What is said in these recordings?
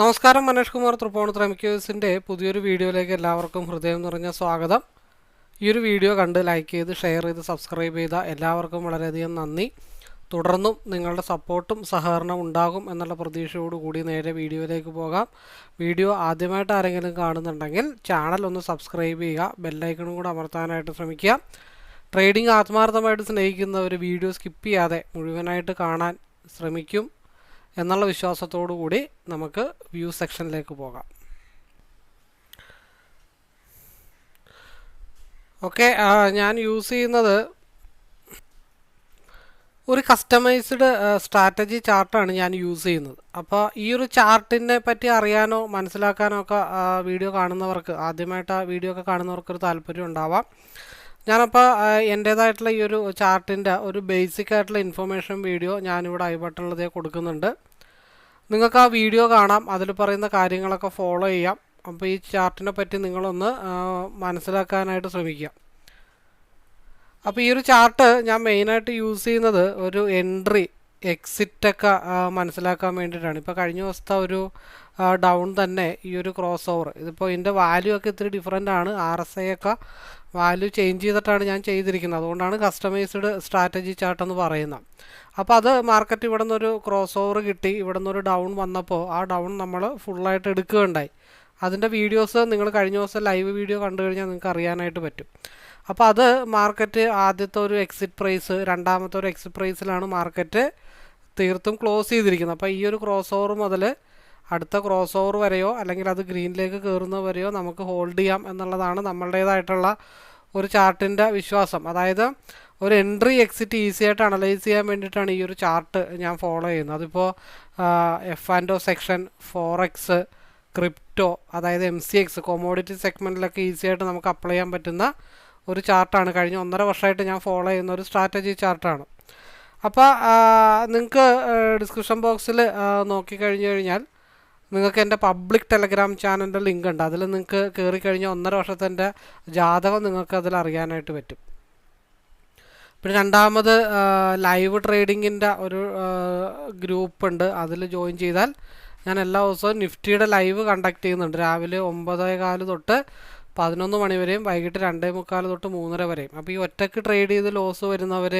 നമസ്കാരം മനേഷ് കുമാർ തൃപ്പൂണിത്തുറ എംക്യൂസിന്റെ പുതിയൊരു വീഡിയോയിലേക്ക് എല്ലാവർക്കും ഹൃദയം നിറഞ്ഞ സ്വാഗതം. ഈ ഒരു വീഡിയോ കണ്ട് ലൈക്ക് ചെയ്ത് ഷെയർ ചെയ്ത് സബ്സ്ക്രൈബ് ചെയ്ത എല്ലാവർക്കും വളരെയധികം നന്ദി. തുടർന്നും നിങ്ങളുടെ സപ്പോർട്ടും സഹകരണം ഉണ്ടാകും എന്നുള്ള പ്രതീക്ഷയോടുകൂടി നേരെ വീഡിയോയിലേക്ക് പോകാം. വീഡിയോ ആദ്യമായിട്ട് ആരെങ്കിലും കാണുന്നുണ്ടെങ്കിൽ ചാനൽ ഒന്ന് സബ്സ്ക്രൈബ് ചെയ്യുക ബെല്ലൈക്കണും കൂടെ അമർത്താനായിട്ട് ശ്രമിക്കുക. ട്രേഡിംഗ് ആത്മാർത്ഥമായിട്ട് സ്നേഹിക്കുന്നവർ വീഡിയോ സ്കിപ്പ് ചെയ്യാതെ മുഴുവനായിട്ട് കാണാൻ ശ്രമിക്കും. എന്നുള്ള വിശ്വാസത്തോടു കൂടി നമുക്ക് വ്യൂ സെക്ഷനിലേക്ക് പോകാം. ഓക്കെ ഞാൻ യൂസ് ചെയ്യുന്നത് ഒരു കസ്റ്റമൈസ്ഡ് സ്ട്രാറ്റജി ചാർട്ടാണ് ഞാൻ യൂസ് ചെയ്യുന്നത്. അപ്പോൾ ഈ ഒരു ചാർട്ടിനെ പറ്റി അറിയാനോ മനസ്സിലാക്കാനോ ഒക്കെ വീഡിയോ കാണുന്നവർക്ക് ആദ്യമായിട്ട് ആ വീഡിയോ ഒക്കെ കാണുന്നവർക്ക് ഒരു താല്പര്യം ഉണ്ടാവാം. ഞാനപ്പോൾ എന്റേതായിട്ടുള്ള ഈ ഒരു ചാർട്ടിന്റെ ഒരു ബേസിക് ആയിട്ടുള്ള ഇൻഫർമേഷൻ വീഡിയോ ഞാനിവിടെ ഐ ബട്ടണിലതേ കൊടുക്കുന്നുണ്ട്. നിങ്ങൾക്ക് ആ വീഡിയോ കാണാം അതിൽ പറയുന്ന കാര്യങ്ങളൊക്കെ ഫോളോ ചെയ്യാം. അപ്പോൾ ഈ ചാർട്ടിനെ പറ്റി നിങ്ങളൊന്ന് മനസ്സിലാക്കാനായിട്ട് ശ്രമിക്കുക അപ്പോൾ ഈ ഒരു ചാർട്ട് ഞാൻ മെയിനായിട്ട് യൂസ് ചെയ്യുന്നത് ഒരു എൻട്രി എക്സിറ്റൊക്കെ മനസ്സിലാക്കാൻ വേണ്ടിയിട്ടാണ്. ഇപ്പോൾ കഴിഞ്ഞ ദിവസത്തെ ഒരു ഡൗൺ തന്നെ ഈ ഒരു ക്രോസ് ഓവർ ഇതിപ്പോൾ ഇതിന്റെ വാല്യൂ ഒക്കെ ഇത്തിരി ഡിഫറെന്റ് ആണ്. ആർ എസ് ഐ ഒക്കെ വാല്യൂ ചേഞ്ച് ചെയ്തിട്ടാണ് ഞാൻ ചെയ്തിരിക്കുന്നത്. അതുകൊണ്ടാണ് കസ്റ്റമൈസ്ഡ് സ്ട്രാറ്റജി ചാർട്ട് എന്ന് പറയുന്നത്. അപ്പോൾ അത് മാർക്കറ്റ് ഇവിടെ നിന്നൊരു ക്രോസ് ഓവർ കിട്ടി. ഇവിടെ നിന്നൊരു ഡൗൺ വന്നപ്പോൾ ആ ഡൗൺ നമ്മൾ ഫുള്ളായിട്ട് എടുക്കുകയുണ്ടായി. അതിന്റെ വീഡിയോസ് നിങ്ങൾ കഴിഞ്ഞ ദിവസം ലൈവ് വീഡിയോ കണ്ടു കഴിഞ്ഞാൽ നിങ്ങൾക്ക് അറിയാനായിട്ട് പറ്റും. അപ്പോൾ അത് മാർക്കറ്റ് ആദ്യത്തെ ഒരു എക്സിറ്റ് പ്രൈസ് രണ്ടാമത്തെ ഒരു എക്സിറ്റ് പ്രൈസിലാണ് മാർക്കറ്റ് തീർത്തും ക്ലോസ് ചെയ്തിരിക്കുന്നത്. അപ്പോൾ ഈ ഒരു ക്രോസ് ഓവർ മുതൽ അടുത്ത ക്രോസ് ഓവർ വരെയോ അല്ലെങ്കിൽ അത് ഗ്രീനിലേക്ക് കയറുന്ന വരെയോ നമുക്ക് ഹോൾഡ് ചെയ്യാം എന്നുള്ളതാണ് നമ്മളുടേതായിട്ടുള്ള ഒരു ചാർട്ടിന്റെ വിശ്വാസം. അതായത് ഒരു എൻട്രി എക്സിറ്റ് ഈസി ആയിട്ട് അനലൈസ് ചെയ്യാൻ വേണ്ടിയിട്ടാണ് ഈ ഒരു ചാർട്ട് ഞാൻ ഫോളോ ചെയ്യുന്നത്. അതിപ്പോൾ F and O section forex crypto അതായത് എം സി എക്സ് കൊമോഡിറ്റി സെഗ്മെന്റിലൊക്കെ ഈസി ആയിട്ട് നമുക്ക് അപ്ലൈ ചെയ്യാൻ പറ്റുന്ന ഒരു ചാർട്ടാണ് കഴിഞ്ഞ ഒന്നര വർഷമായിട്ട് ഞാൻ ഫോളോ ചെയ്യുന്ന ഒരു സ്ട്രാറ്റജി ചാർട്ടാണ് അപ്പോൾ നിങ്ങൾക്ക് ഡിസ്ക്രിപ്ഷൻ ബോക്സിൽ നോക്കിക്കഴിഞ്ഞു കഴിഞ്ഞാൽ നിങ്ങൾക്ക് എന്റെ പബ്ലിക് ടെലഗ്രാം ചാനലിന്റെ ലിങ്ക് ഉണ്ട്. അതിൽ നിങ്ങൾക്ക് കയറി കഴിഞ്ഞാൽ ഒന്നര വർഷത്തിന്റെ ജാതകം നിങ്ങൾക്ക് അതിൽ അറിയാനായിട്ട് പറ്റും. പിന്നെ രണ്ടാമത് ലൈവ് ട്രേഡിങ്ങിന്റെ ഒരു ഗ്രൂപ്പ് ഉണ്ട്. അതിൽ ജോയിൻ ചെയ്താൽ ഞാൻ എല്ലാ ദിവസവും നിഫ്റ്റിയുടെ ലൈവ് കണ്ടക്ട് ചെയ്യുന്നുണ്ട്. രാവിലെ ഒമ്പതേ കാൽ തൊട്ട് പതിനൊന്ന് മണി വരെയും വൈകിട്ട് രണ്ടേ മുക്കാൽ തൊട്ട് മൂന്നര വരെയും. അപ്പോൾ ഈ ഒറ്റയ്ക്ക് ട്രേഡ് ചെയ്ത് ലോസ് വരുന്നവർ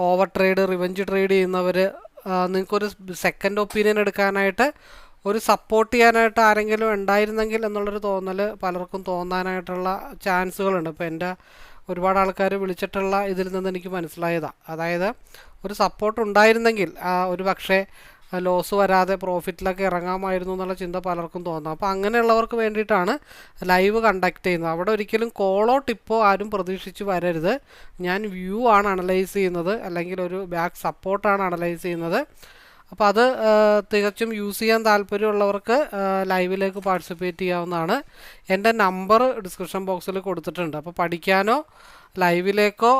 ഓവർ ട്രേഡ് റിവഞ്ച് ട്രേഡ് ചെയ്യുന്നവർ നിങ്ങൾക്കൊരു സെക്കൻഡ് ഒപ്പീനിയൻ എടുക്കാനായിട്ട് ഒരു സപ്പോർട്ട് ചെയ്യാനായിട്ട് ആരെങ്കിലും ഉണ്ടായിരുന്നെങ്കിൽ എന്നുള്ളൊരു തോന്നൽ പലർക്കും തോന്നാനായിട്ടുള്ള ചാൻസുകളുണ്ട്. ഇപ്പോൾ എന്റെ ഒരുപാട് ആൾക്കാർ വിളിച്ചിട്ടുള്ള ഇതിൽ നിന്ന് എനിക്ക് മനസ്സിലായതാണ് അതായത് ഒരു സപ്പോർട്ട് ഉണ്ടായിരുന്നെങ്കിൽ ഒരു പക്ഷേ ലോസ് വരാതെ പ്രോഫിറ്റിലൊക്കെ ഇറങ്ങാമായിരുന്നു എന്നുള്ള ചിന്ത പലർക്കും തോന്നാം. അപ്പോൾ അങ്ങനെയുള്ളവർക്ക് വേണ്ടിയിട്ടാണ് ലൈവ് കണ്ടക്ട് ചെയ്യുന്നത്. അവിടെ ഒരിക്കലും കോളോ ടിപ്പോ ആരും പ്രതീക്ഷിച്ച് വരരുത്. ഞാൻ വ്യൂ ആണ് അനലൈസ് ചെയ്യുന്നത്. അല്ലെങ്കിൽ ഒരു ബാക്ക് സപ്പോർട്ടാണ് അനലൈസ് ചെയ്യുന്നത്. അപ്പോൾ അത് തികച്ചും യൂസ് ചെയ്യാൻ താല്പര്യമുള്ളവർക്ക് ലൈവിലേക്ക് പാർട്ടിസിപ്പേറ്റ് ചെയ്യാവുന്നതാണ്. എന്റെ നമ്പർ ഡിസ്ക്രിപ്ഷൻ ബോക്സിൽ കൊടുത്തിട്ടുണ്ട്. അപ്പോൾ പഠിക്കാനോ ലൈവിലേക്കോ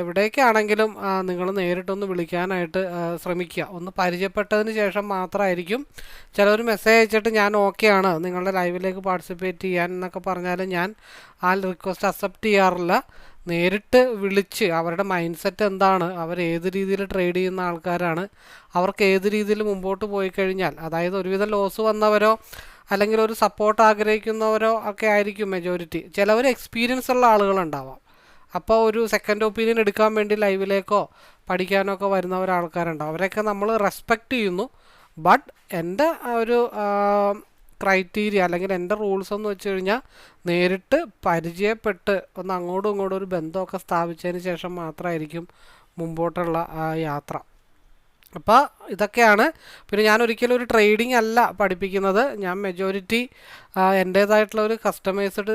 എവിടേക്കാണെങ്കിലും നിങ്ങൾ നേരിട്ടൊന്ന് വിളിക്കാനായിട്ട് ശ്രമിക്കുക. ഒന്ന് പരിചയപ്പെട്ടതിന് ശേഷം മാത്രമായിരിക്കും ചിലവർ മെസ്സേജ് അയച്ചിട്ട് ഞാൻ ഓക്കെയാണ് നിങ്ങളുടെ ലൈവിലേക്ക് പാർട്ടിസിപ്പേറ്റ് ചെയ്യാൻ എന്നൊക്കെ പറഞ്ഞാൽ ഞാൻ ആ റിക്വസ്റ്റ് അക്സെപ്റ്റ് ചെയ്യാറില്ല. നേരിട്ട് വിളിച്ച് അവരുടെ മൈൻഡ് സെറ്റ് എന്താണ് അവർ ഏത് രീതിയിൽ ട്രേഡ് ചെയ്യുന്ന ആൾക്കാരാണ് അവർക്ക് ഏത് രീതിയിൽ മുമ്പോട്ട് പോയി കഴിഞ്ഞാൽ അതായത് ഒരുവിധം ലോസ് വന്നവരോ അല്ലെങ്കിൽ ഒരു സപ്പോർട്ട് ആഗ്രഹിക്കുന്നവരോ ഒക്കെ ആയിരിക്കും മെജോറിറ്റി ചിലവർ എക്സ്പീരിയൻസ് ഉള്ള ആളുകളുണ്ടാവാം. അപ്പോൾ ഒരു സെക്കൻഡ് ഒപ്പീനിയൻ എടുക്കാൻ വേണ്ടി ലൈവിലേക്കോ പഠിക്കാനോ ഒക്കെ വരുന്ന ഒരാൾക്കാരുണ്ടാവും. അവരെയൊക്കെ നമ്മൾ റെസ്പെക്റ്റ് ചെയ്യുന്നു. ബട്ട് എന്റെ ഒരു ക്രൈറ്റീരിയ അല്ലെങ്കിൽ എന്റെ റൂൾസ് എന്ന് വെച്ച് കഴിഞ്ഞാൽ നേരിട്ട് പരിചയപ്പെട്ട് ഒന്ന് അങ്ങോട്ടും ഇങ്ങോട്ടും ഒരു ബന്ധമൊക്കെ സ്ഥാപിച്ചതിന് ശേഷം മാത്രമായിരിക്കും മുമ്പോട്ടുള്ള ആ യാത്ര. അപ്പോൾ ഇതൊക്കെയാണ്. പിന്നെ ഞാൻ ഒരിക്കലും ഒരു ട്രേഡിംഗ് അല്ല പഠിപ്പിക്കുന്നത്. ഞാൻ മെജോറിറ്റി എന്റേതായിട്ടുള്ള ഒരു കസ്റ്റമൈസ്ഡ്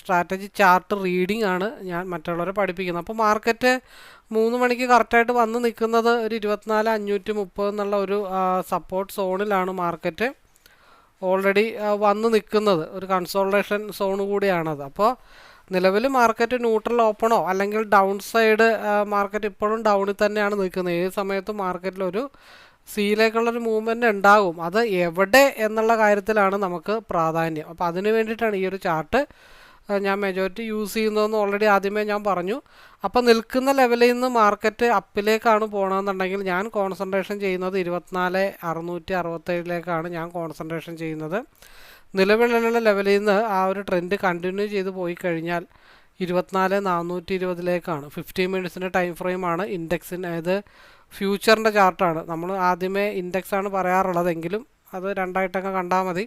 സ്ട്രാറ്റജി ചാർട്ട് റീഡിംഗ് ആണ് ഞാൻ മറ്റുള്ളവരെ പഠിപ്പിക്കുന്നത്. അപ്പോൾ മാർക്കറ്റ് മൂന്ന് മണിക്ക് കറക്റ്റായിട്ട് വന്ന് നിൽക്കുന്നത് ഒരു ഇരുപത്തിനാല് അഞ്ഞൂറ്റി മുപ്പത് എന്നുള്ള ഒരു സപ്പോർട്ട് സോണിലാണ് മാർക്കറ്റ് ഓൾറെഡി വന്ന് നിൽക്കുന്നത്. ഒരു കൺസോൾട്ടേഷൻ സോൺ കൂടിയാണത്. അപ്പോൾ നിലവിൽ മാർക്കറ്റ് ന്യൂട്രൽ ഓപ്പണോ അല്ലെങ്കിൽ ഡൗൺ സൈഡ് മാർക്കറ്റ് ഇപ്പോഴും ഡൗണിൽ തന്നെയാണ് നിൽക്കുന്നത്. ഏത് സമയത്തും മാർക്കറ്റിലൊരു സിയിലേക്കുള്ളൊരു മൂവ്മെന്റ് ഉണ്ടാകും. അത് എവിടെ എന്നുള്ള കാര്യത്തിലാണ് നമുക്ക് പ്രാധാന്യം. അപ്പോൾ അതിന് വേണ്ടിയിട്ടാണ് ഈ ഒരു ചാർട്ട് ഞാൻ മെജോറിറ്റി യൂസ് ചെയ്യുന്നതെന്ന് ഓൾറെഡി ആദ്യമേ ഞാൻ പറഞ്ഞു. അപ്പോൾ നിൽക്കുന്ന ലെവലിൽ നിന്ന് മാർക്കറ്റ് അപ്പിലേക്കാണ് പോകണമെന്നുണ്ടെങ്കിൽ ഞാൻ കോൺസെൻട്രേഷൻ ചെയ്യുന്നത് ഇരുപത്തിനാല് അറുന്നൂറ്റി അറുപത്തേഴിലേക്കാണ് ഞാൻ കോൺസെൻട്രേഷൻ ചെയ്യുന്നത്. നിലവിലുള്ള ലെവലിൽ നിന്ന് ആ ഒരു ട്രെൻഡ് കണ്ടിന്യൂ ചെയ്ത് പോയി കഴിഞ്ഞാൽ ഇരുപത്തിനാല് നാനൂറ്റി ഇരുപതിലേക്കാണ്. ഫിഫ്റ്റി മിനിറ്റ്സിന്റെ ടൈം ഫ്രെയിമാണ് ഇൻഡെക്സിന് അതായത് ഫ്യൂച്ചറിന്റെ ചാർട്ടാണ് നമ്മൾ ആദ്യമേ ഇൻഡെക്സാണ് പറയാറുള്ളതെങ്കിലും അത് രണ്ടായിട്ടൊക്കെ കണ്ടാൽ മതി.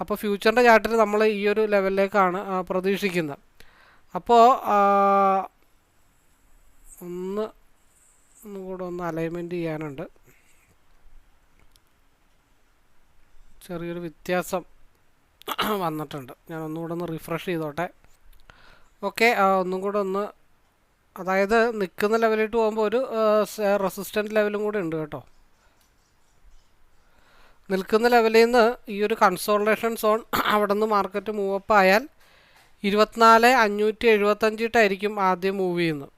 അപ്പോൾ ഫ്യൂച്ചറിന്റെ ചാർട്ടിൽ നമ്മൾ ഈ ഒരു ലെവലിലേക്കാണ് പ്രതീക്ഷിക്കുന്നത്. അപ്പോൾ ഒന്ന് ഒന്ന് ഒന്നുകൂടെ ഒന്ന് അലൈൻമെന്റ് ചെയ്യാനുണ്ട്. ചെറിയൊരു വ്യത്യാസം വന്നിട്ടുണ്ട്. ഞാൻ ഒന്നുകൂടെ ഒന്ന് റിഫ്രഷ് ചെയ്തോട്ടെ. ഓക്കെ ഒന്നും കൂടെ ഒന്ന് അതായത് നിൽക്കുന്ന ലെവലിട്ട് പോകുമ്പോൾ ഒരു റെസിസ്റ്റന്റ് ലെവലും കൂടെ ഉണ്ട് കേട്ടോ. നിൽക്കുന്ന ലെവലിൽ നിന്ന് ഈ ഒരു കൺസോൾട്ടേഷൻ സോൺ അവിടെ നിന്ന് മാർക്കറ്റ് മൂവപ്പ് ആയാൽ ഇരുപത്തിനാല് അഞ്ഞൂറ്റി എഴുപത്തഞ്ചിട്ടായിരിക്കും ആദ്യം മൂവ് ചെയ്യുന്നത്.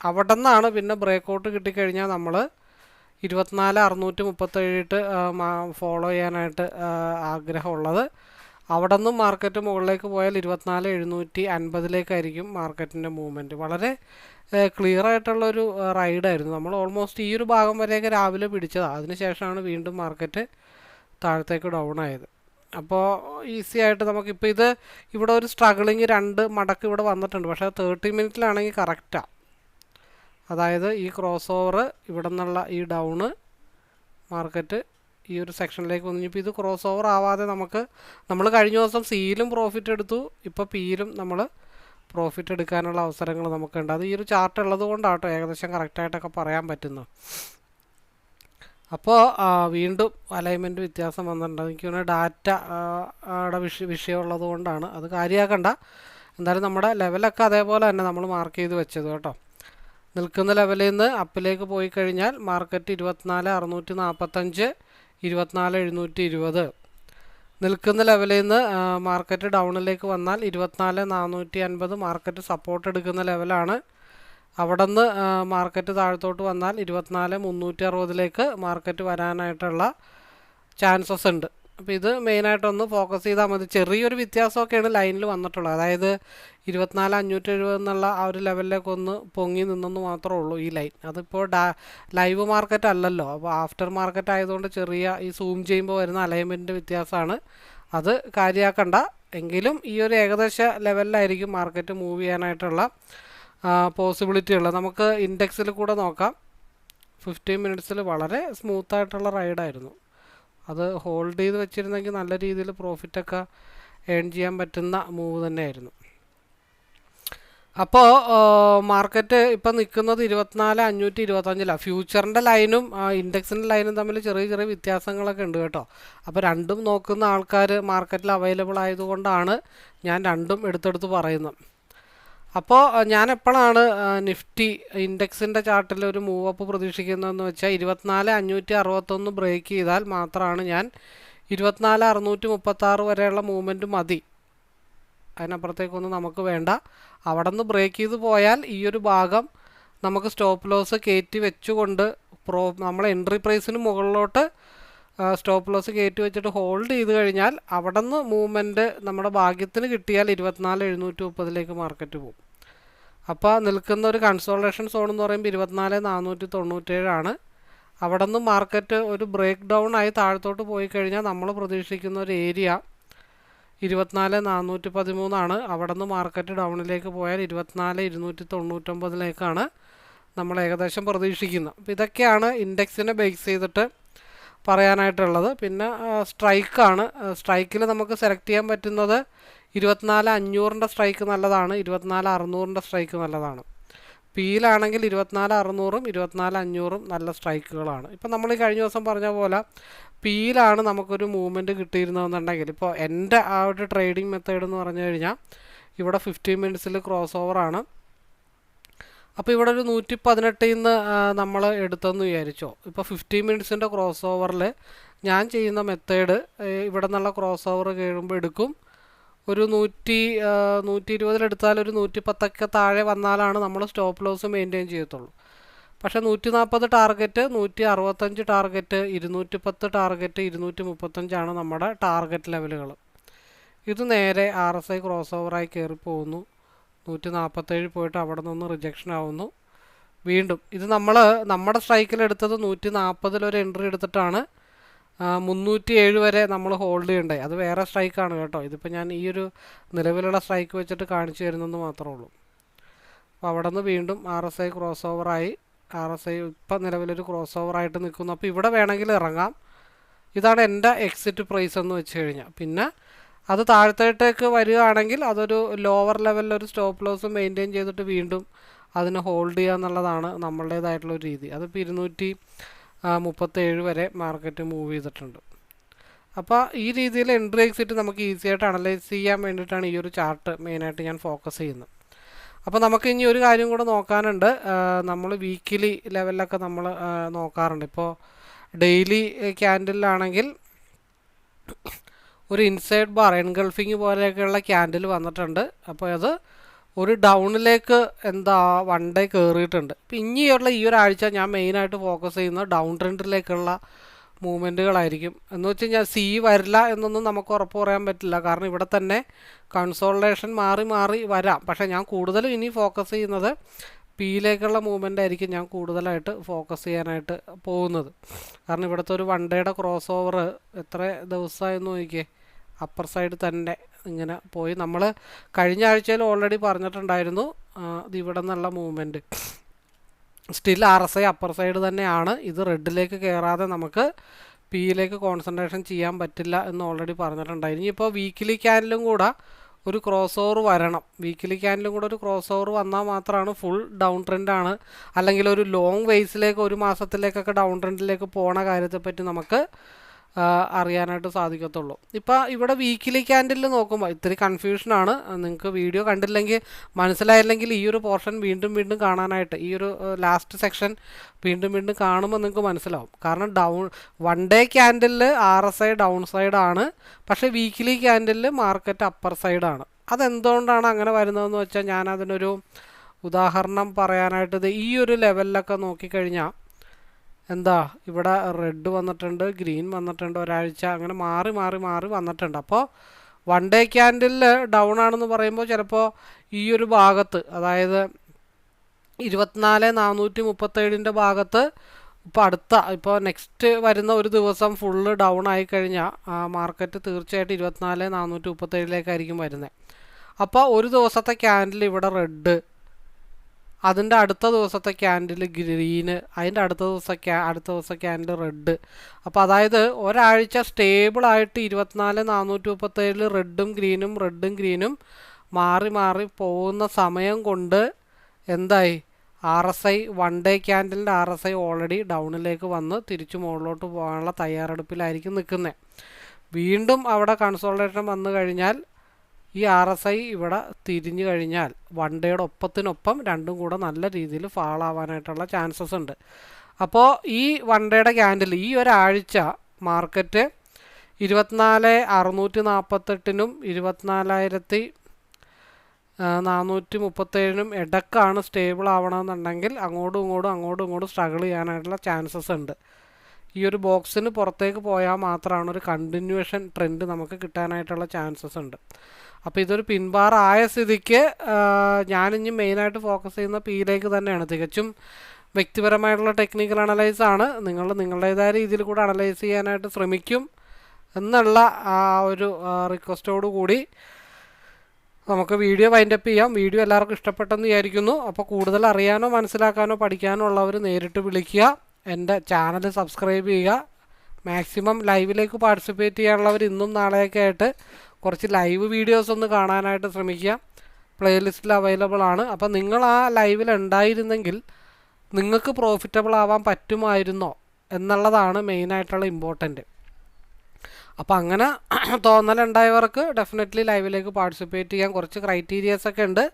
അവിടെ നിന്നാണ് പിന്നെ ബ്രേക്ക് ഔട്ട് കിട്ടിക്കഴിഞ്ഞാൽ നമ്മൾ ഇരുപത്തിനാല് അറുന്നൂറ്റി മുപ്പത്തേഴിട്ട് ഫോളോ ചെയ്യാനായിട്ട് ആഗ്രഹമുള്ളത്. അവിടെ നിന്നും മാർക്കറ്റ് മുകളിലേക്ക് പോയാൽ ഇരുപത്തിനാല് എഴുന്നൂറ്റി അൻപതിലേക്കായിരിക്കും മാർക്കറ്റിന്റെ മൂവ്മെന്റ് വളരെ ക്ലിയർ ആയിട്ടുള്ളൊരു റൈഡായിരുന്നു നമ്മൾ ഓൾമോസ്റ്റ് ഈ ഒരു ഭാഗം വരെയൊക്കെ രാവിലെ പിടിച്ചതാണ് അതിനുശേഷമാണ് വീണ്ടും മാർക്കറ്റ് താഴത്തേക്ക് ഡൗൺ ആയത്. അപ്പോൾ ഈസി ആയിട്ട് നമുക്കിപ്പോൾ ഇത് ഇവിടെ ഒരു സ്ട്രഗിളിങ് രണ്ട് മടക്ക് ഇവിടെ വന്നിട്ടുണ്ട്. പക്ഷേ തേർട്ടി മിനിറ്റിലാണെങ്കിൽ കറക്റ്റാണ് അതായത് ഈ ക്രോസ് ഓവർ ഇവിടെ നിന്നുള്ള ഈ ഡൗണ് മാർക്കറ്റ് ഈ ഒരു സെക്ഷനിലേക്ക് വന്നു. ഇപ്പോൾ ഇത് ക്രോസ് ഓവർ ആവാതെ നമുക്ക് നമ്മൾ കഴിഞ്ഞ ദിവസം സിയിലും പ്രോഫിറ്റ് എടുത്തു. ഇപ്പോൾ പിയിലും നമ്മൾ പ്രോഫിറ്റ് എടുക്കാനുള്ള അവസരങ്ങൾ നമുക്കുണ്ട്. അത് ഈ ഒരു ചാർട്ട് ഉള്ളത് കൊണ്ടാട്ടോ ഏകദേശം കറക്റ്റായിട്ടൊക്കെ പറയാൻ പറ്റുന്നത്. അപ്പോൾ വീണ്ടും അലൈൻമെന്റ് വ്യത്യാസം വന്നിട്ടുണ്ട്. എനിക്ക് തോന്നുന്നു ഡാറ്റ യുടെ വിഷയ വിഷയമുള്ളത് കൊണ്ടാണ്. അത് കാര്യമാക്കണ്ട എന്തായാലും നമ്മുടെ ലെവലൊക്കെ അതേപോലെ തന്നെ നമ്മൾ മാർക്ക് ചെയ്ത് വെച്ചത് കേട്ടോ. നിൽക്കുന്ന ലെവലിൽ നിന്ന് അപ്പിലേക്ക് പോയി കഴിഞ്ഞാൽ മാർക്കറ്റ് ഇരുപത്തിനാല് അറുന്നൂറ്റി നാൽപ്പത്തഞ്ച് ഇരുപത്തിനാല് എഴുന്നൂറ്റി ഇരുപത് നിൽക്കുന്ന ലെവലിൽ നിന്ന് മാർക്കറ്റ് ഡൗണിലേക്ക് വന്നാൽ ഇരുപത്തിനാല് നാനൂറ്റി അൻപത് മാർക്കറ്റ് സപ്പോർട്ട് എടുക്കുന്ന ലെവലാണ് അവിടെ നിന്ന് മാർക്കറ്റ് താഴത്തോട്ട് വന്നാൽ ഇരുപത്തിനാല് മുന്നൂറ്റി അറുപതിലേക്ക് മാർക്കറ്റ് വരാനായിട്ടുള്ള ചാൻസസ് ഉണ്ട്. അപ്പോൾ ഇത് മെയിനായിട്ടൊന്ന് ഫോക്കസ് ചെയ്താൽ മതി. ചെറിയൊരു വ്യത്യാസമൊക്കെയാണ് ലൈനിൽ വന്നിട്ടുള്ളത്. അതായത് ഇരുപത്തിനാല് അഞ്ഞൂറ്റി എഴുപത് എന്നുള്ള ആ ഒരു ലെവലിലേക്ക് ഒന്ന് പൊങ്ങി നിന്നെന്ന് മാത്രമേ ഉള്ളൂ ഈ ലൈൻ അതിപ്പോൾ ഡാ ലൈവ് മാർക്കറ്റ് അല്ലല്ലോ. അപ്പോൾ ആഫ്റ്റർ മാർക്കറ്റ് ആയതുകൊണ്ട് ചെറിയ ഈ സൂം ചെയ്യുമ്പോൾ വരുന്ന അലൈൻമെന്റിന്റെ വ്യത്യാസമാണ്. അത് കാര്യമാക്കണ്ട എങ്കിലും ഈ ഒരു ഏകദേശ ലെവലിലായിരിക്കും മാർക്കറ്റ് മൂവ് ചെയ്യാനായിട്ടുള്ള പോസിബിലിറ്റി ഉള്ളത്. നമുക്ക് ഇൻഡെക്സിൽ കൂടെ നോക്കാം. ഫിഫ്റ്റീൻ മിനിറ്റ്സിൽ വളരെ സ്മൂത്തായിട്ടുള്ള റൈഡായിരുന്നു അത് ഹോൾഡ് ചെയ്ത് വെച്ചിരുന്നെങ്കിൽ നല്ല രീതിയിൽ പ്രോഫിറ്റൊക്കെ ഏൺ ചെയ്യാൻ പറ്റുന്ന മൂവ് തന്നെയായിരുന്നു. അപ്പോൾ മാർക്കറ്റ് ഇപ്പം നിൽക്കുന്നത് ഇരുപത്തിനാല് അഞ്ഞൂറ്റി ഇരുപത്തഞ്ചിലാണ് ഫ്യൂച്ചറിന്റെ ലൈനും ഇൻഡെക്സിന്റെ ലൈനും തമ്മിൽ ചെറിയ ചെറിയ വ്യത്യാസങ്ങളൊക്കെ ഉണ്ട് കേട്ടോ. അപ്പോൾ രണ്ടും നോക്കുന്ന ആൾക്കാർ മാർക്കറ്റിൽ അവൈലബിൾ ആയതുകൊണ്ടാണ് ഞാൻ രണ്ടും എടുത്തെടുത്ത് പറയുന്നത്. അപ്പോൾ ഞാൻ എപ്പോഴാണ് നിഫ്റ്റി ഇൻഡെക്സിന്റെ ചാർട്ടിൽ ഒരു മൂവ് അപ്പ് പ്രതീക്ഷിക്കുന്നതെന്ന് വെച്ചാൽ ഇരുപത്തിനാല് അഞ്ഞൂറ്റി അറുപത്തൊന്ന് ബ്രേക്ക് ചെയ്താൽ മാത്രമാണ് ഞാൻ ഇരുപത്തിനാല് അറുന്നൂറ്റി മുപ്പത്താറ് വരെയുള്ള മൂവ്മെന്റ് മതി. അതിനപ്പുറത്തേക്കൊന്നും നമുക്ക് വേണ്ട. അവിടെ നിന്ന് ബ്രേക്ക് ചെയ്ത് പോയാൽ ഈ ഒരു ഭാഗം നമുക്ക് സ്റ്റോപ്പ് ലോസ് കയറ്റി വെച്ചുകൊണ്ട് പ്രോ നമ്മളെ എൻട്രി പ്രൈസിന് മുകളിലോട്ട് സ്റ്റോപ്പ് ലോസ് കയറ്റി വെച്ചിട്ട് ഹോൾഡ് ചെയ്ത് കഴിഞ്ഞാൽ അവിടെ നിന്ന് മൂവ്മെന്റ് നമ്മുടെ ഭാഗ്യത്തിന് കിട്ടിയാൽ ഇരുപത്തിനാല് എഴുന്നൂറ്റി മുപ്പതിലേക്ക് മാർക്കറ്റ് പോകും. അപ്പോൾ നിൽക്കുന്ന ഒരു കൺസോളേഷൻ സോൺ എന്ന് പറയുമ്പോൾ ഇരുപത്തിനാല് നാനൂറ്റി തൊണ്ണൂറ്റേഴാണ്. അവിടെ നിന്ന് മാർക്കറ്റ് ഒരു ബ്രേക്ക് ഡൗൺ ആയി താഴത്തോട്ട് പോയി കഴിഞ്ഞാൽ നമ്മൾ പ്രതീക്ഷിക്കുന്ന ഒരു ഏരിയ ഇരുപത്തിനാല് നാനൂറ്റി പതിമൂന്നാണ്. അവിടെ നിന്ന് മാർക്കറ്റ് ഡൗണിലേക്ക് പോയാൽ ഇരുപത്തിനാല് ഇരുന്നൂറ്റി തൊണ്ണൂറ്റൊമ്പതിലേക്കാണ് നമ്മൾ ഏകദേശം പ്രതീക്ഷിക്കുന്നത് അപ്പോൾ ഇതൊക്കെയാണ് ഇൻഡെക്സിനെ ബേസ് ചെയ്തിട്ട് പറയാനായിട്ടുള്ളത്. പിന്നെ സ്ട്രൈക്കാണ്. സ്ട്രൈക്കിൽ നമുക്ക് സെലക്ട് ചെയ്യാൻ പറ്റുന്നത് ഇരുപത്തിനാല് അഞ്ഞൂറിന്റെ സ്ട്രൈക്ക് നല്ലതാണ് ഇരുപത്തിനാല് അറുന്നൂറിന്റെ സ്ട്രൈക്ക് നല്ലതാണ്. പിയിലാണെങ്കിൽ ഇരുപത്തിനാല് അറുന്നൂറും ഇരുപത്തിനാല് അഞ്ഞൂറും നല്ല സ്ട്രൈക്കുകളാണ്. ഇപ്പം നമ്മൾ ഈ കഴിഞ്ഞ ദിവസം പറഞ്ഞ പോലെ പിയിലാണ് നമുക്കൊരു മൂവ്മെന്റ് കിട്ടിയിരുന്നതെന്നുണ്ടെങ്കിൽ ഇപ്പോൾ എന്റെ ആ ഒരു ട്രേഡിംഗ് മെത്തേഡ് എന്ന് പറഞ്ഞു കഴിഞ്ഞാൽ ഇവിടെ ഫിഫ്റ്റീൻ മിനിറ്റ്സിൽ ക്രോസ് ഓവറാണ് അപ്പോൾ ഇവിടെ ഒരു നൂറ്റി പതിനെട്ടിൽ നിന്ന് നമ്മൾ എടുത്തെന്ന് വിചാരിച്ചോ. ഇപ്പോൾ ഫിഫ്റ്റി മിനിറ്റ്സിന്റെ ക്രോസ് ഓവറിൽ ഞാൻ ചെയ്യുന്ന മെത്തേഡ് ഇവിടെ നിന്നുള്ള ക്രോസ് ഓവർ കഴിയുമ്പോൾ എടുക്കും. ഒരു നൂറ്റി നൂറ്റി ഇരുപതിലെടുത്താൽ ഒരു നൂറ്റി പത്തൊക്കെ താഴെ വന്നാലാണ് നമ്മൾ സ്റ്റോപ്പ് ലോസ് മെയിന്റെയിൻ ചെയ്യത്തുള്ളൂ. പക്ഷേ നൂറ്റി നാൽപ്പത് ടാർഗറ്റ് നൂറ്റി അറുപത്തഞ്ച് ടാർഗറ്റ് ഇരുന്നൂറ്റി പത്ത് ടാർഗറ്റ് ഇരുന്നൂറ്റി മുപ്പത്തഞ്ചാണ് നമ്മുടെ ടാർഗറ്റ് ലെവലുകൾ ഇത് നേരെ ആർ എസ് ഐ ക്രോസ് ഓവറായി കയറി പോകുന്നു നൂറ്റി നാൽപ്പത്തേഴ് പോയിട്ട് അവിടെ നിന്ന് റിജക്ഷൻ ആവുന്നു. വീണ്ടും ഇത് നമ്മൾ നമ്മുടെ സ്ട്രൈക്കിൽ എടുത്തത് നൂറ്റി നാൽപ്പതിലൊരു എൻട്രി എടുത്തിട്ടാണ് മുന്നൂറ്റി ഏഴ് വരെ നമ്മൾ ഹോൾഡ് ചെയ്യണ്ടേ. അത് വേറെ സ്ട്രൈക്കാണ് കേട്ടോ. ഇതിപ്പോൾ ഞാൻ ഈ ഒരു നിലവിലുള്ള സ്ട്രൈക്ക് വെച്ചിട്ട് കാണിച്ചു തരുന്നെന്ന് മാത്രമേ ഉള്ളൂ. അപ്പോൾ അവിടെ നിന്ന് വീണ്ടും ആർ എസ് ഐ ക്രോസ് ഓവറായി ആർ എസ് ഐ ഇപ്പം നിലവിലൊരു ക്രോസ് ഓവറായിട്ട് നിൽക്കുന്നു. അപ്പോൾ ഇവിടെ വേണമെങ്കിൽ ഇറങ്ങാം. ഇതാണ് എന്റെ എക്സിറ്റ് പ്രൈസ് എന്ന് വെച്ച് കഴിഞ്ഞാൽ. പിന്നെ അത് താഴ്ത്തേട്ടേക്ക് വരികയാണെങ്കിൽ അതൊരു ലോവർ ലെവലിൽ ഒരു സ്റ്റോപ്പ് ലോസ് മെയിന്റെയിൻ ചെയ്തിട്ട് വീണ്ടും അതിനെ ഹോൾഡ് ചെയ്യുക എന്നുള്ളതാണ് നമ്മളുടേതായിട്ടുള്ള ഒരു രീതി. അതിപ്പോൾ ഇരുന്നൂറ്റി മുപ്പത്തേഴ് വരെ മാർക്കറ്റ് മൂവ് ചെയ്തിട്ടുണ്ട്. അപ്പോൾ ഈ രീതിയിൽ എൻട്രി എക്സിറ്റ് നമുക്ക് ഈസി ആയിട്ട് അനലൈസ് ചെയ്യാൻ വേണ്ടിയിട്ടാണ് ഈ ഒരു ചാർട്ട് മെയിനായിട്ട് ഞാൻ ഫോക്കസ് ചെയ്യുന്നത്. അപ്പോൾ നമുക്ക് ഇനി ഒരു കാര്യം കൂടെ നോക്കാനുണ്ട്. നമ്മൾ വീക്കിലി ലെവലിലൊക്കെ നമ്മൾ നോക്കാറുണ്ട്. ഇപ്പോൾ ഡെയിലി ക്യാൻഡിലാണെങ്കിൽ ഒരു ഇൻസൈഡ് ബാർ എൻഗൾഫിങ് പോലെയൊക്കെയുള്ള ക്യാൻഡിൽ വന്നിട്ടുണ്ട്. അപ്പോൾ അത് ഒരു ഡൗണിലേക്ക് എന്താ വൺ ഡേ കയറിയിട്ടുണ്ട് ഇപ്പം ഇനിയുള്ള ഈ ഒരാഴ്ച ഞാൻ മെയിനായിട്ട് ഫോക്കസ് ചെയ്യുന്നത് ഡൗൺ ട്രെൻഡിലേക്കുള്ള മൂവ്മെന്റുകളായിരിക്കും എന്ന് വെച്ച് കഴിഞ്ഞാൽ സി വരില്ല എന്നൊന്നും നമുക്ക് ഉറപ്പ് പറയാൻ പറ്റില്ല. കാരണം ഇവിടെ തന്നെ കൺസോൾട്ടേഷൻ മാറി മാറി വരാം. പക്ഷേ ഞാൻ കൂടുതലും ഇനി ഫോക്കസ് ചെയ്യുന്നത് പിയിലേക്കുള്ള മൂവ്മെന്റ് ആയിരിക്കും ഞാൻ കൂടുതലായിട്ട് ഫോക്കസ് ചെയ്യാനായിട്ട് പോകുന്നത്. കാരണം ഇവിടുത്തെ ഒരു വൺ ഡേയുടെ ക്രോസ് ഓവർ എത്ര ദിവസമായെന്ന് നോക്കിയേ. അപ്പർ സൈഡ് തന്നെ ഇങ്ങനെ പോയി. നമ്മൾ കഴിഞ്ഞ ആഴ്ചയിൽ ഓൾറെഡി പറഞ്ഞിട്ടുണ്ടായിരുന്നു ഇത് ഇവിടെ നിന്നുള്ള movement still R S I upper side തന്നെയാണ്. ഇത് റെഡിലേക്ക് കയറാതെ നമുക്ക് പിയിലേക്ക് കോൺസെൻട്രേഷൻ ചെയ്യാൻ പറ്റില്ല എന്ന് ഓൾറെഡി പറഞ്ഞിട്ടുണ്ടായിരുന്നു. ഇനിയിപ്പോൾ വീക്കിലി ക്യാനിലും കൂടെ. ഒരു ക്രോസ് ഓവർ വരണം. വീക്കിലി ക്യാൻഡിലും കൂടെ ഒരു ക്രോസ് ഓവർ വന്നാൽ മാത്രമാണ് ഫുൾ ഡൗൺ ട്രെൻഡാണ് അല്ലെങ്കിൽ ഒരു ലോങ് വെയ്സിലേക്ക് ഒരു മാസത്തിലേക്കൊക്കെ ഡൗൺ ട്രെൻഡിലേക്ക് പോണ കാര്യത്തെപ്പറ്റി നമുക്ക് അറിയാനായിട്ട് സാധിക്കത്തുള്ളൂ. ഇപ്പോൾ ഇവിടെ വീക്കിലി ക്യാൻഡിൽ നോക്കുമ്പോൾ ഇത്തിരി കൺഫ്യൂഷനാണ് നിങ്ങൾക്ക് വീഡിയോ കണ്ടില്ലെങ്കിൽ മനസ്സിലായില്ലെങ്കിൽ ഈ ഒരു പോർഷൻ വീണ്ടും വീണ്ടും കാണാനായിട്ട് ഈ ഒരു ലാസ്റ്റ് സെക്ഷൻ വീണ്ടും വീണ്ടും കാണുമ്പോൾ നിങ്ങൾക്ക് മനസ്സിലാവും. കാരണം ഡൗൺ വൺ ഡേ ക്യാൻഡിലിൽ ആർ എസ് ഐ ഡൗൺ സൈഡാണ് പക്ഷേ വീക്കിലി ക്യാൻഡിലിൽ മാർക്കറ്റ് അപ്പർ സൈഡാണ് അതെന്തുകൊണ്ടാണ് അങ്ങനെ വരുന്നതെന്ന് വെച്ചാൽ ഞാൻ അതിനൊരു ഉദാഹരണം പറയാനായിട്ട് ഈ ഒരു ലെവലിലൊക്കെ നോക്കിക്കഴിഞ്ഞാൽ എന്താ ഇവിടെ റെഡ് വന്നിട്ടുണ്ട് ഗ്രീൻ വന്നിട്ടുണ്ട് ഒരാഴ്ച അങ്ങനെ മാറി മാറി മാറി വന്നിട്ടുണ്ട്. അപ്പോൾ വൺ ഡേ ക്യാൻഡിൽ ഡൗൺ ആണെന്ന് പറയുമ്പോൾ ചിലപ്പോൾ ഈ ഒരു ഭാഗത്ത് അതായത് ഇരുപത്തിനാല് നാനൂറ്റി മുപ്പത്തേഴിന്റെ ഭാഗത്ത് ഇപ്പോൾ അടുത്ത ഇപ്പോൾ നെക്സ്റ്റ് വരുന്ന ഒരു ദിവസം ഫുള്ള് ഡൗൺ ആയി കഴിഞ്ഞാൽ മാർക്കറ്റ് തീർച്ചയായിട്ടും ഇരുപത്തിനാല് നാനൂറ്റി മുപ്പത്തേഴിലേക്കായിരിക്കും വരുന്നത്. അപ്പോൾ ഒരു ദിവസത്തെ ക്യാൻഡിൽ ഇവിടെ റെഡ് അതിന്റെ അടുത്ത ദിവസത്തെ ക്യാൻഡിൽ ഗ്രീന് അതിന്റെ അടുത്ത ദിവസം ക്യാ അടുത്ത ദിവസം ക്യാൻഡിൽ റെഡ് അപ്പോൾ അതായത് ഒരാഴ്ച സ്റ്റേബിളായിട്ട് ഇരുപത്തിനാല് നാനൂറ്റി മുപ്പത്തേഴിൽ റെഡും ഗ്രീനും റെഡും ഗ്രീനും മാറി മാറി പോകുന്ന സമയം കൊണ്ട് എന്തായി? R S I one day ക്യാൻഡിലിന്റെ R S I already ഡൗണിലേക്ക് വന്ന് തിരിച്ചു മുകളിലോട്ട് പോകാനുള്ള തയ്യാറെടുപ്പിലായിരിക്കും നിൽക്കുന്നത് വീണ്ടും അവിടെ കൺസോൾട്ടേഷൻ വന്നു കഴിഞ്ഞാൽ ഈ ആർ എസ് ഐ ഇവിടെ തിരിഞ്ഞു കഴിഞ്ഞാൽ വൺ ഡേയുടെ ഒപ്പത്തിനൊപ്പം രണ്ടും കൂടെ നല്ല രീതിയിൽ ഫാളാവാനായിട്ടുള്ള ചാൻസസ് ഉണ്ട്. അപ്പോൾ ഈ വൺ ഡേയുടെ ക്യാൻഡിൽ ഈ ഒരാഴ്ച മാർക്കറ്റ് ഇരുപത്തിനാല് അറുന്നൂറ്റി നാൽപ്പത്തെട്ടിനും ഇരുപത്തിനാലായിരത്തി നാനൂറ്റി മുപ്പത്തേഴിനും ഇടക്കാണ് സ്റ്റേബിൾ ആവണമെന്നുണ്ടെങ്കിൽ അങ്ങോട്ടും ഇങ്ങോട്ടും അങ്ങോട്ടും ഇങ്ങോട്ടും സ്ട്രഗിൾ ചെയ്യാനായിട്ടുള്ള ചാൻസസ് ഉണ്ട്. ഈ ഒരു ബോക്സിന് പുറത്തേക്ക് പോയാൽ മാത്രമാണ് ഒരു കണ്ടിന്യൂഷൻ ട്രെൻഡ് നമുക്ക് കിട്ടാനായിട്ടുള്ള ചാൻസസ് ഉണ്ട്. അപ്പോൾ ഇതൊരു പിൻബാർ ആയ സ്ഥിതിക്ക് ഞാനിഞ്ഞ് മെയിനായിട്ട് ഫോക്കസ് ചെയ്യുന്ന പിയിലേക്ക് തന്നെയാണ്. തികച്ചും വ്യക്തിപരമായിട്ടുള്ള ടെക്നിക്കൽ അനലൈസ് ആണ്. നിങ്ങൾ നിങ്ങളുടേതായ രീതിയിൽ കൂടെ അനലൈസ് ചെയ്യാനായിട്ട് ശ്രമിക്കും എന്നുള്ള ആ ഒരു റിക്വസ്റ്റോടു കൂടി നമുക്ക് വീഡിയോ വൈൻഡപ്പ് ചെയ്യാം. വീഡിയോ എല്ലാവർക്കും ഇഷ്ടപ്പെട്ടെന്ന് വിചാരിക്കുന്നു. അപ്പോൾ കൂടുതൽ അറിയാനോ മനസ്സിലാക്കാനോ പഠിക്കാനോ ഉള്ളവർ നേരിട്ട് വിളിക്കുക. എന്റെ ചാനൽ സബ്സ്ക്രൈബ് ചെയ്യുക. മാക്സിമം ലൈവിലേക്ക് പാർട്ടിസിപ്പേറ്റ് ചെയ്യാനുള്ളവർ ഇന്നും നാളെയൊക്കെ ആയിട്ട് കുറച്ച് ലൈവ് വീഡിയോസ് ഒന്ന് കാണാനായിട്ട് ശ്രമിക്കുക. പ്ലേലിസ്റ്റിൽ അവൈലബിൾ ആണ്. അപ്പോൾ നിങ്ങൾ ആ ലൈവിൽ ഉണ്ടായിരുന്നെങ്കിൽ നിങ്ങൾക്ക് പ്രോഫിറ്റബിൾ ആവാൻ പറ്റുമായിരുന്നോ എന്നുള്ളതാണ് മെയിനായിട്ടുള്ള ഇമ്പോർട്ടന്റ് അപ്പോൾ അങ്ങനെ തോന്നലുണ്ടായവർക്ക് ഡെഫിനറ്റ്ലി ലൈവിലേക്ക് പാർട്ടിസിപ്പേറ്റ് ചെയ്യാൻ കുറച്ച് ക്രൈറ്റീരിയസ് ഒക്കെ ഉണ്ട്.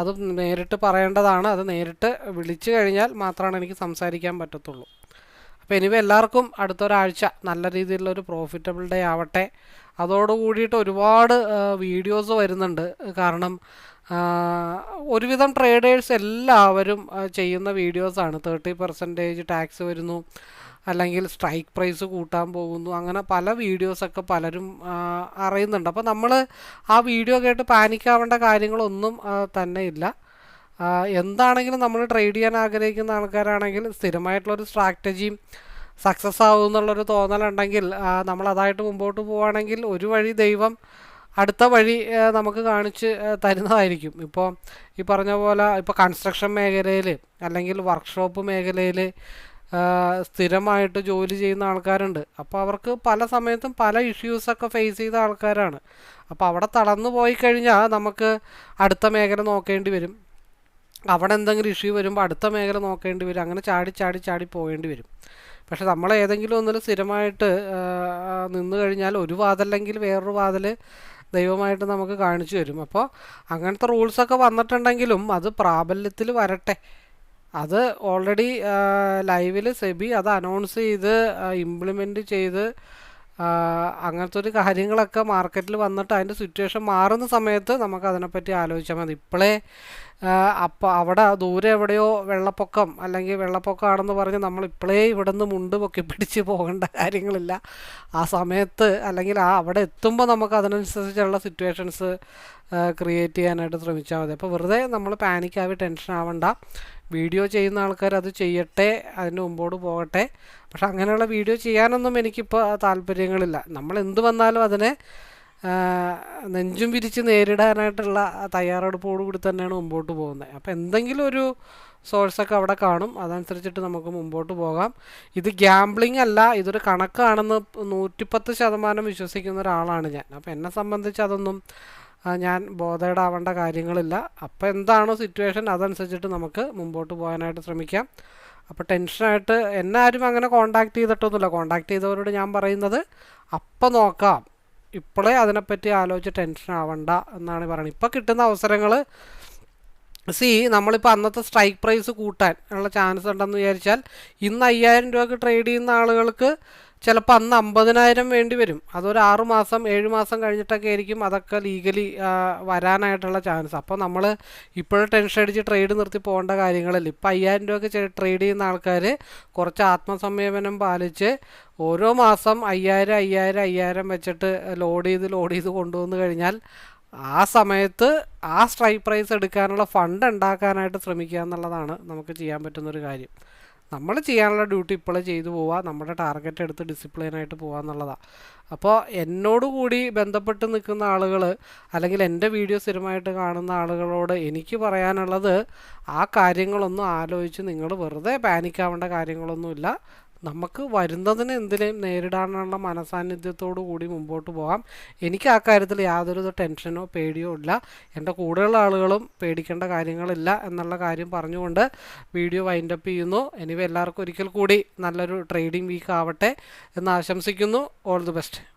അത് നേരിട്ട് പറയേണ്ടതാണ്. അത് നേരിട്ട് വിളിച്ചു കഴിഞ്ഞാൽ മാത്രമാണ് എനിക്ക് സംസാരിക്കാൻ പറ്റത്തുള്ളൂ. അപ്പോൾ എനിവേ എല്ലാവർക്കും അടുത്തൊരാഴ്ച നല്ല രീതിയിലുള്ളൊരു പ്രോഫിറ്റബിൾ ഡേ ആവട്ടെ. അതോടുകൂടിയിട്ട് ഒരുപാട് വീഡിയോസ് വരുന്നുണ്ട്. കാരണം ഒരുവിധം ട്രേഡേഴ്സ് എല്ലാവരും ചെയ്യുന്ന വീഡിയോസാണ് തേർട്ടി പെർസെന്റേജ് ടാക്സ് വരുന്നു. അല്ലെങ്കിൽ സ്ട്രൈക്ക് പ്രൈസ് കൂട്ടാൻ പോകുന്നു. അങ്ങനെ പല വീഡിയോസൊക്കെ പലരും അറിയുന്നുണ്ട്. അപ്പോൾ നമ്മൾ ആ വീഡിയോ കേട്ട് പാനിക്കാവേണ്ട കാര്യങ്ങളൊന്നും തന്നെ ഇല്ല. എന്താണെങ്കിലും നമ്മൾ ട്രേഡ് ചെയ്യാൻ ആഗ്രഹിക്കുന്ന ആൾക്കാരാണെങ്കിൽ സ്ഥിരമായിട്ടുള്ളൊരു സ്ട്രാറ്റജിയും സക്സസ് ആവും എന്നുള്ളൊരു തോന്നലുണ്ടെങ്കിൽ നമ്മൾ അതായിട്ട് മുമ്പോട്ട് പോവുകയാണെങ്കിൽ ഒരു വഴി ദൈവം അടുത്ത വഴി നമുക്ക് കാണിച്ച് തരുന്നതായിരിക്കും. ഇപ്പോൾ ഈ പറഞ്ഞ പോലെ ഇപ്പോൾ കൺസ്ട്രക്ഷൻ മേഖലയിൽ അല്ലെങ്കിൽ വർക്ക്ഷോപ്പ് മേഖലയിൽ സ്ഥിരമായിട്ട് ജോലി ചെയ്യുന്ന ആൾക്കാരുണ്ട്. അപ്പോൾ അവർക്ക് പല സമയത്തും പല ഇഷ്യൂസൊക്കെ ഫേസ് ചെയ്ത ആൾക്കാരാണ്. അപ്പോൾ അവിടെ തളർന്നു പോയി കഴിഞ്ഞാൽ നമുക്ക് അടുത്ത മേഖല നോക്കേണ്ടി വരും. അവിടെ എന്തെങ്കിലും ഇഷ്യൂ വരുമ്പോൾ അടുത്ത മേഖല നോക്കേണ്ടി വരും. അങ്ങനെ ചാടി ചാടി ചാടി പോകേണ്ടി വരും. പക്ഷേ നമ്മൾ ഏതെങ്കിലും ഒന്നിൽ സ്ഥിരമായിട്ട് നിന്ന് കഴിഞ്ഞാൽ ഒരു വാതല്ലെങ്കിൽ വേറൊരു വാതിൽ ദൈവമായിട്ട് നമുക്ക് കാണിച്ചു തരും. അപ്പോൾ അങ്ങനത്തെ റൂൾസൊക്കെ വന്നിട്ടുണ്ടെങ്കിലും അത് പ്രാബല്യത്തിൽ വരട്ടെ. അത് ഓൾറെഡി ലൈവിൽ സെബി അത് അനൗൺസ് ചെയ്ത് ഇംപ്ലിമെന്റ് ചെയ്ത് അങ്ങനത്തെ ഒരു കാര്യങ്ങളൊക്കെ മാർക്കറ്റിൽ വന്നിട്ട് അതിന്റെ സിറ്റുവേഷൻ മാറുന്ന സമയത്ത് നമുക്ക് അതിനെപ്പറ്റി ആലോചിച്ചാൽ മതി. ഇപ്പോഴേ അപ്പോൾ അവിടെ ദൂരെ എവിടെയോ വെള്ളപ്പൊക്കം അല്ലെങ്കിൽ വെള്ളപ്പൊക്കമാണെന്ന് പറഞ്ഞ് നമ്മൾ ഇപ്പോഴേ ഇവിടെ നിന്ന് മുണ്ട് പൊക്കി പിടിച്ച് പോകേണ്ട കാര്യങ്ങളില്ല. ആ സമയത്ത് അല്ലെങ്കിൽ ആ അവിടെ എത്തുമ്പോൾ നമുക്ക് അതിനനുസരിച്ചുള്ള സിറ്റുവേഷൻസ് ക്രിയേറ്റ് ചെയ്യാനായിട്ട് ശ്രമിച്ചാൽ മതി. അപ്പോൾ വെറുതെ നമ്മൾ പാനിക്കാവി ടെൻഷൻ ആവണ്ട. വീഡിയോ ചെയ്യുന്ന ആൾക്കാർ അത് ചെയ്യട്ടെ അതിന് മുമ്പോട്ട് പോകട്ടെ. പക്ഷെ അങ്ങനെയുള്ള വീഡിയോ ചെയ്യാനൊന്നും എനിക്കിപ്പോൾ താല്പര്യങ്ങളില്ല. നമ്മൾ എന്ത് വന്നാലും അതിനെ നെഞ്ചും വിരിച്ച് നേരിടാനായിട്ടുള്ള തയ്യാറെടുപ്പോടുകൂടി തന്നെയാണ് മുമ്പോട്ട് പോകുന്നത്. അപ്പോൾ എന്തെങ്കിലും ഒരു സോഴ്സൊക്കെ അവിടെ കാണും. അതനുസരിച്ചിട്ട് നമുക്ക് മുമ്പോട്ട് പോകാം. ഇത് ഗ്യാംബ്ലിംഗ് അല്ല ഇതൊരു കണക്കാണെന്ന് നൂറ്റിപ്പത്ത് ശതമാനം വിശ്വസിക്കുന്ന ഒരാളാണ് ഞാൻ. അപ്പോൾ എന്നെ സംബന്ധിച്ച് അതൊന്നും ഞാൻ ബോധേഡാവേണ്ട കാര്യങ്ങളില്ല. അപ്പോൾ എന്താണോ സിറ്റുവേഷൻ അതനുസരിച്ചിട്ട് നമുക്ക് മുമ്പോട്ട് പോകാനായിട്ട് ശ്രമിക്കാം. അപ്പോൾ ടെൻഷനായിട്ട് എന്നെ ആരും അങ്ങനെ കോണ്ടാക്ട് ചെയ്തിട്ടൊന്നുമില്ല. കോണ്ടാക്ട് ചെയ്തവരോട് ഞാൻ പറയുന്നത് അപ്പം നോക്കാം. ഇപ്പോഴേ അതിനെപ്പറ്റി ആലോചിച്ച് ടെൻഷൻ ആവണ്ട എന്നാണ് പറയുന്നത്. ഇപ്പോൾ കിട്ടുന്ന അവസരങ്ങൾ സി നമ്മളിപ്പോൾ അന്നത്തെ സ്ട്രൈക്ക് പ്രൈസ് കൂട്ടാൻ ഉള്ള ചാൻസ് ഉണ്ടെന്ന് വിചാരിച്ചാൽ ഇന്ന് അയ്യായിരം രൂപയ്ക്ക് ട്രേഡ് ചെയ്യുന്ന ആളുകൾക്ക് ചിലപ്പോൾ അന്ന് അമ്പതിനായിരം വേണ്ടി വരും. അതൊരു ആറ് മാസം ഏഴ് മാസം കഴിഞ്ഞിട്ടൊക്കെ ആയിരിക്കും അതൊക്കെ ലീഗലി വരാനായിട്ടുള്ള ചാൻസ് അപ്പോൾ നമ്മൾ ഇപ്പോഴും ടെൻഷൻ അടിച്ച് ട്രേഡ് നിർത്തി പോകേണ്ട കാര്യങ്ങളല്ല. ഇപ്പോൾ അയ്യായിരം രൂപയ്ക്ക് ട്രേഡ് ചെയ്യുന്ന ആൾക്കാർ കുറച്ച് ആത്മസംയമനം പാലിച്ച് ഓരോ മാസം അയ്യായിരം അയ്യായിരം അയ്യായിരം വെച്ചിട്ട് ലോഡ് ചെയ്ത് ലോഡ് ചെയ്ത് കൊണ്ടുവന്നു കഴിഞ്ഞാൽ ആ സമയത്ത് ആ സ്ട്രൈക്ക് പ്രൈസ് എടുക്കാനുള്ള ഫണ്ട് ഉണ്ടാക്കാനായിട്ട് ശ്രമിക്കുക എന്നുള്ളതാണ് നമുക്ക് ചെയ്യാൻ പറ്റുന്നൊരു കാര്യം. നമ്മൾ ചെയ്യാനുള്ള ഡ്യൂട്ടി ഇപ്പോഴേ ചെയ്തു പോവുക നമ്മുടെ ടാർഗറ്റ് എടുത്ത് ഡിസിപ്ലിനായിട്ട് പോവുക എന്നുള്ളതാണ് അപ്പോൾ എന്നോട് കൂടി ബന്ധപ്പെട്ട് നിൽക്കുന്ന ആളുകൾ അല്ലെങ്കിൽ എന്റെ വീഡിയോ സ്ഥിരമായിട്ട് കാണുന്ന ആളുകളോട് എനിക്ക് പറയാനുള്ളത് ആ കാര്യങ്ങളൊന്നും ആലോചിച്ച് നിങ്ങൾ വെറുതെ പാനിക്കാവേണ്ട കാര്യങ്ങളൊന്നുമില്ല. നമുക്ക് വരുന്നതിന് എന്തിനേയും നേരിടാനുള്ള മനസാന്നിധ്യത്തോടു കൂടി മുമ്പോട്ട് പോകാം. എനിക്ക് ആ കാര്യത്തിൽ യാതൊരു ടെൻഷനോ പേടിയോ ഇല്ല. എന്റെ കൂടെയുള്ള ആളുകളും പേടിക്കേണ്ട കാര്യങ്ങളില്ല എന്നുള്ള കാര്യം പറഞ്ഞുകൊണ്ട് വീഡിയോ വൈൻഡപ്പ് ചെയ്യുന്നു. എനിവേ എല്ലാവർക്കും ഒരിക്കൽ കൂടി നല്ലൊരു ട്രേഡിംഗ് വീക്ക് ആവട്ടെ എന്ന് ആശംസിക്കുന്നു. All the best